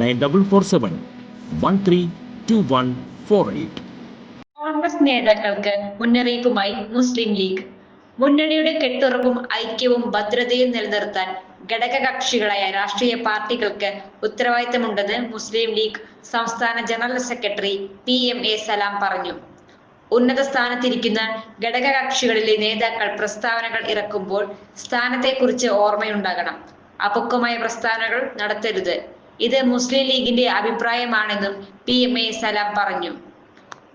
nine double four seven one three two one four eight. Congress നേതാക്കൾക്ക് മുന്നറിയിപ്പുമായി മുസ്ലിം league. മുന്നണിയുടെ കെട്ടുറപ്പും ഐക്യവും ഭദ്രതയും നിലനിർത്താൻ ഘടകകക്ഷികളായ രാഷ്ട്രീയ പാർട്ടികൾക്ക് ഉത്തരവാദിത്തമുണ്ടെന്ന് മുസ്ലിം ലീഗ് സംസ്ഥാന general secretary P M A Salam പറഞ്ഞു. ഉന്നത സ്ഥാനത്തിരിക്കുന്ന ഘടകകക്ഷികളിലെ നേതാക്കൾ പ്രസ്താവനകൾ ഇറക്കുമ്പോൾ സ്ഥാനത്തെക്കുറിച്ച് ഓർമ്മയുണ്ടാകണം. അപക്വമായ പ്രസ്താവനകൾ നടത്തരുത്. ഇത് മുസ്ലിം ലീഗിന്റെ അഭിപ്രായമാണെന്നും പി എം എ സലാം പറഞ്ഞു.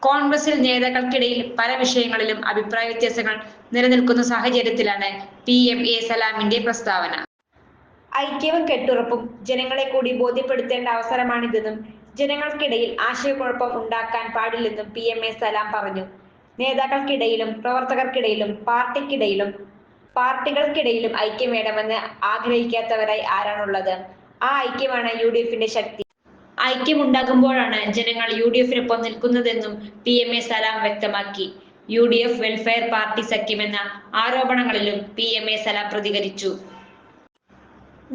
കോൺഗ്രസിൽ നേതാക്കൾക്കിടയിൽ പല വിഷയങ്ങളിലും അഭിപ്രായ വ്യത്യാസങ്ങൾ നിലനിൽക്കുന്ന സാഹചര്യത്തിലാണ് പി എം എ സലാമിന്റെ പ്രസ്താവന. ഐക്യവും കെട്ടുറപ്പും ജനങ്ങളെ കൂടി ബോധ്യപ്പെടുത്തേണ്ട അവസരമാണിതെന്നും ജനങ്ങൾക്കിടയിൽ ആശയക്കുഴപ്പം ഉണ്ടാക്കാൻ പാടില്ലെന്നും പി എം എ സലാം പറഞ്ഞു. നേതാക്കൾക്കിടയിലും പ്രവർത്തകർക്കിടയിലും പാർട്ടിക്കിടയിലും പാർട്ടികൾക്കിടയിലും ഐക്യം വേണമെന്ന് ആഗ്രഹിക്കാത്തവരായി ആരാണുള്ളത്? ആ ഐക്യമാണ് യു ഡി എഫിന്റെ ശക്തി. ഐക്യമുണ്ടാകുമ്പോഴാണ് ജനങ്ങൾ യു ഡി എഫിനൊപ്പം നിൽക്കുന്നതെന്നും പി എം എ സലാം വ്യക്തമാക്കി. U D F welfare party സഖ്യമെന്ന ആരോപണങ്ങളിലും പി എം എ സലാം പ്രതികരിച്ചു.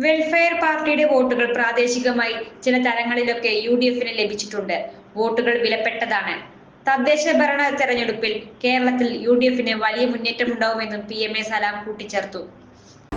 വെൽഫെയർ പാർട്ടിയുടെ വോട്ടുകൾ പ്രാദേശികമായി ചില തലങ്ങളിലൊക്കെ യു ഡി എഫിന് ലഭിച്ചിട്ടുണ്ട്. വോട്ടുകൾ വിലപ്പെട്ടതാണ്. തദ്ദേശ ഭരണ തെരഞ്ഞെടുപ്പിൽ കേരളത്തിൽ യു ഡി എഫിന് വലിയ മുന്നേറ്റമുണ്ടാവുമെന്നും പി എം എ സലാം കൂട്ടിച്ചേർത്തു.